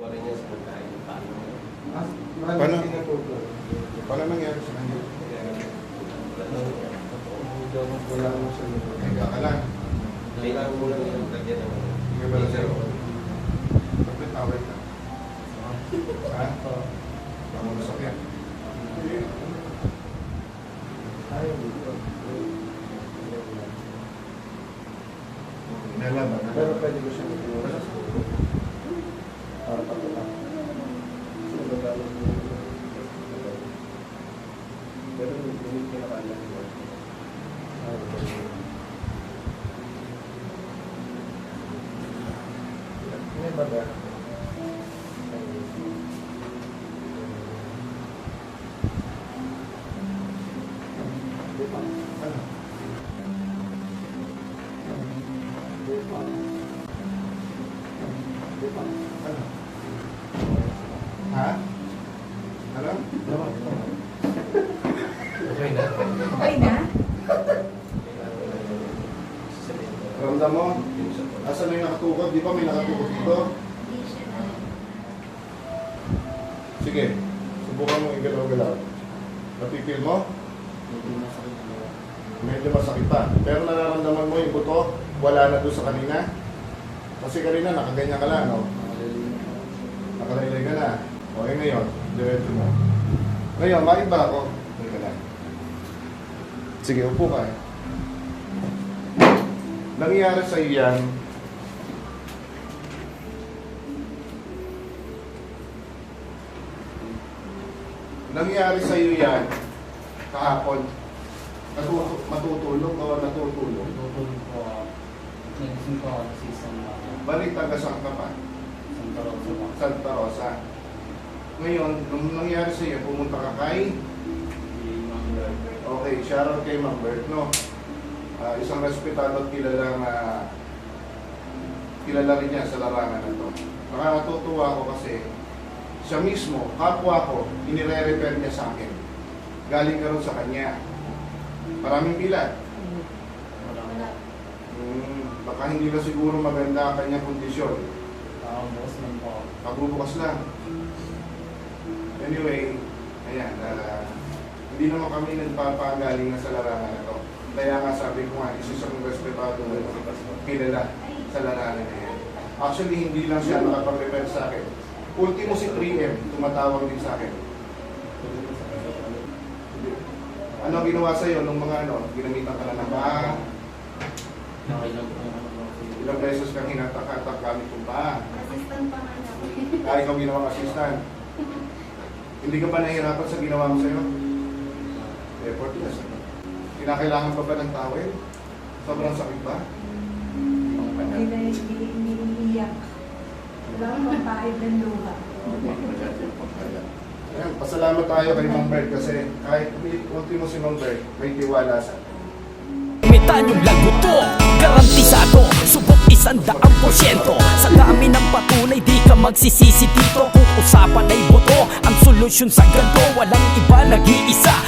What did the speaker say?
Wala niya sa pagkain. Paano? Paano? Nangyari sa kanya? Higa ka lang. Kailangan mo lang yung lagyan ng Higa ba lang sa'yo? Bakit away ka? Ha? Baka mo nasakyan. Nalaban na. Pero pwede ko siya magagawa. Pero hindi ko. Ha? Okay na. Okay na? Ramdam mo? Asan na yung nakatukod? Di ba may nakatukod dito? Sige. Subukan mo igalaw-galaw. Napipil mo? Medyo masakit pa. Pero nararamdaman mo yung buto, wala na doon sa kanina. Kasi kanina nakaganyan ka lang, no? Nakalaylay ka na. O, eh ngayon, diretso mo. Ngayon, maiba ako. Sige, upo ka eh. Nangyari sa iyo yan, nangyari sa iyo yan kahapon. Natutu matutulog o natutulog. Tutulog po. Nagising po ako kasi isang uh, Balik taga saan ka pa? isang taro sa mga Santa Rosa. Ngayon, nung nangyari sa iyo, pumunta ka kay Okay, shoutout kay Ma'am Bert, no? Ah, isang respetado at kilalang ah, kilala rin niya sa larangan na to. Nakakatutuwa ako kasi siya mismo, kapwa ko, inire-refer niya sa akin. Galing ka sa kanya. Maraming bilat. Hmm, baka hindi na siguro maganda ang kanyang kondisyon. Nakabos man po ako. Kabubukas lang. Anyway, ayan, ah, hindi naman kami nagpapagaling na sa larangan na to. Kaya nga sabi ko nga, isa siyang respetado kilala sa larangan na yan. Actually, hindi lang siya nakapag-refer sa akin. Ultimo si 3M, tumatawag din sa akin. Ano ang ginawa sa'yo nung mga ano, ginamitan ka na ng po. ilang beses kang hinatak-hatak gamit yung paa. Assistant pa nga ako. Kaya ikaw ginawang assistant. Hindi ka ba nahihirapan sa ginawa mo sa'yo? Effortless. ano? Kinakailangan pa ba ng tawel? Sobrang sakit ba? Hindi na hindi iniiyak. Wala akong mapahid ng luha. Ayan, pasalamat tayo kay Mang Bert kasi kahit ultimo si Mang Bert, may tiwala sa atin. Mitan yung lagot to Garantisado Subok isang daang porsyento Sa dami ng patunay Di ka magsisisi dito Kung usapan ay boto Ang solusyon sa ganto Walang iba Nag-iisa